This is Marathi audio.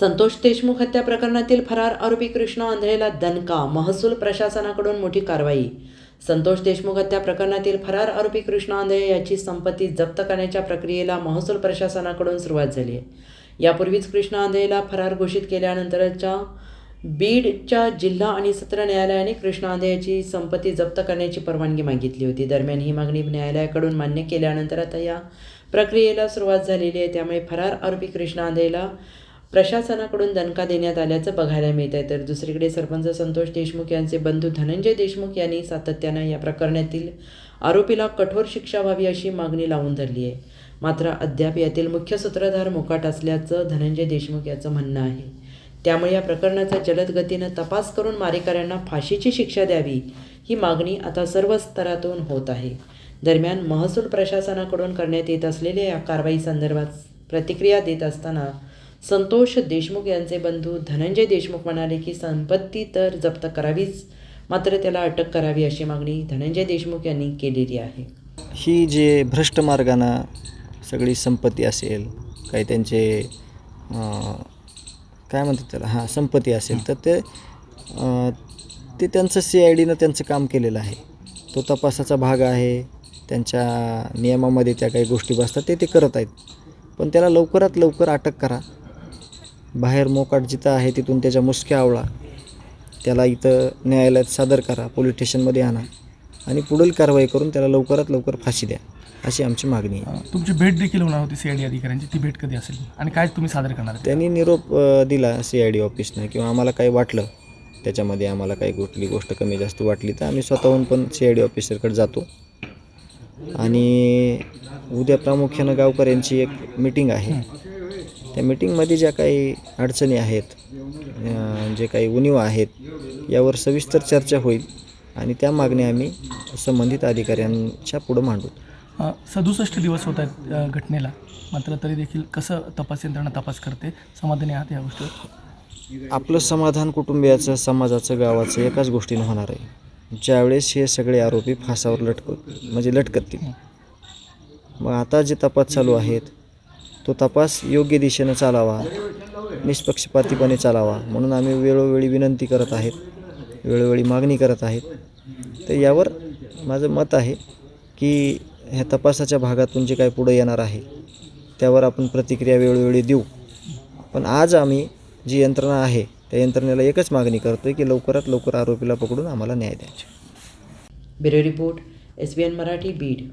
संतोष देशमुख हत्या प्रकरणातील फरार आरोपी कृष्णा आंधळेला दणका महसूल प्रशासनाकडून मोठी कारवाई. संतोष देशमुख हत्या प्रकरणातील फरार आरोपी कृष्णा आंधळे याची संपत्ती जप्त करण्याच्या प्रक्रियेला महसूल प्रशासनाकडून सुरुवात झाली आहे. यापूर्वीच कृष्णा आंधळेला फरार घोषित केल्यानंतरच्या बीडच्या जिल्हा आणि सत्र न्यायालयाने कृष्णा आंधळे याची संपत्ती जप्त करण्याची परवानगी मागितली होती. दरम्यान ही मागणी न्यायालयाकडून मान्य केल्यानंतर आता या प्रक्रियेला सुरुवात झालेली आहे. त्यामुळे फरार आरोपी कृष्णा आंधळेला प्रशासनाकडून दणका देण्यात आल्याचं बघायला मिळत आहे तर दुसरीकडे सरपंच संतोष देशमुख यांचे बंधू धनंजय देशमुख यांनी सातत्यानं या प्रकरणातील आरोपीला कठोर शिक्षा व्हावी अशी मागणी लावून धरली आहे. मात्र अद्याप यातील मुख्य सूत्रधार मोकाट असल्याचं धनंजय देशमुख याचं म्हणणं आहे. त्यामुळे या प्रकरणाचा जलद गतीनं तपास करून मारेकऱ्यांना फाशीची शिक्षा द्यावी ही मागणी आता सर्व स्तरातून होत आहे. दरम्यान महसूल प्रशासनाकडून करण्यात येत असलेल्या या कारवाई संदर्भात प्रतिक्रिया देत असताना संतोष देशमुख यांचे बंधू धनंजय देशमुख म्हणाले की संपत्ती तर जप्त करावीच मात्र त्याला अटक करावी अशी मागणी धनंजय देशमुख यांनी केलेली आहे. ही जे भ्रष्ट मार्गानं सगळी संपत्ती असेल काही त्यांचे काय म्हणतात त्याला? हां संपत्ती असेल तर ते ते त्यांचं सी आय डीनं त्यांचं काम केलेलं आहे. तो तपासाचा भाग आहे त्यांच्या नियमामध्ये त्या काही गोष्टी बसतात ते ते करत आहेत. पण त्याला लवकरात लवकर अटक करा. बाहेर मोकाट जिथं आहे तिथून त्याच्या मुसक्या आवळा. त्याला इथं न्यायालयात सादर करा पोलीस स्टेशनमध्ये आणा आणि पुढील कारवाई करून त्याला लवकरात लवकर फाशी द्या अशी आमची मागणी आहे. तुमची भेट देखील होणार होती सी आय डी अधिकाऱ्यांची ती भेट कधी असेल? आणि काय तुम्ही सादर करणार? त्यांनी निरोप अ, दिला सी आय डी ऑफिसनं किंवा आम्हाला काही वाटलं त्याच्यामध्ये आम्हाला काही कुठली गोष्ट कमी जास्त वाटली तर आम्ही स्वतःहून पण सी आय डी ऑफिसरकडे जातो. आणि उद्या प्रामुख्यानं गावकऱ्यांची एक मीटिंग आहे. त्या मीटिंगमध्ये ज्या काही अडचणी आहेत जे काही उणीव आहेत यावर सविस्तर चर्चा होईल आणि त्या मागण्या आम्ही संबंधित अधिकाऱ्यांच्या पुढं मांडू. सदुसष्ट दिवस होत आहेत घटनेला. मात्र तरी देखील कसं तपास यंत्रणा तपास करते समाधानी आहात या गोष्टीवर? आपलं समाधान कुटुंबियाचं समाजाचं गावाचं एकाच गोष्टीनं होणार आहे. ज्यावेळेस हे सगळे आरोपी फासावर लटक म्हणजे लटकतील. मग आता जे तपास चालू आहेत तो तपास योग्य दिशेनं चालावा निष्पक्षपातीपणे चालावा म्हणून आम्ही वेळोवेळी विनंती करत आहेत वेळोवेळी मागणी करत आहेत. तर यावर माझं मत आहे की ह्या तपासाच्या भागातून जे काय पुढं येणार आहे त्यावर आपण प्रतिक्रिया वेळोवेळी देऊ. पण आज आम्ही जी यंत्रणा आहे त्या यंत्रणेला एकच मागणी करतो आहे की लवकरात लवकर आरोपीला पकडून आम्हाला न्याय द्यायचा. Bureau report S B N Marathi Beed.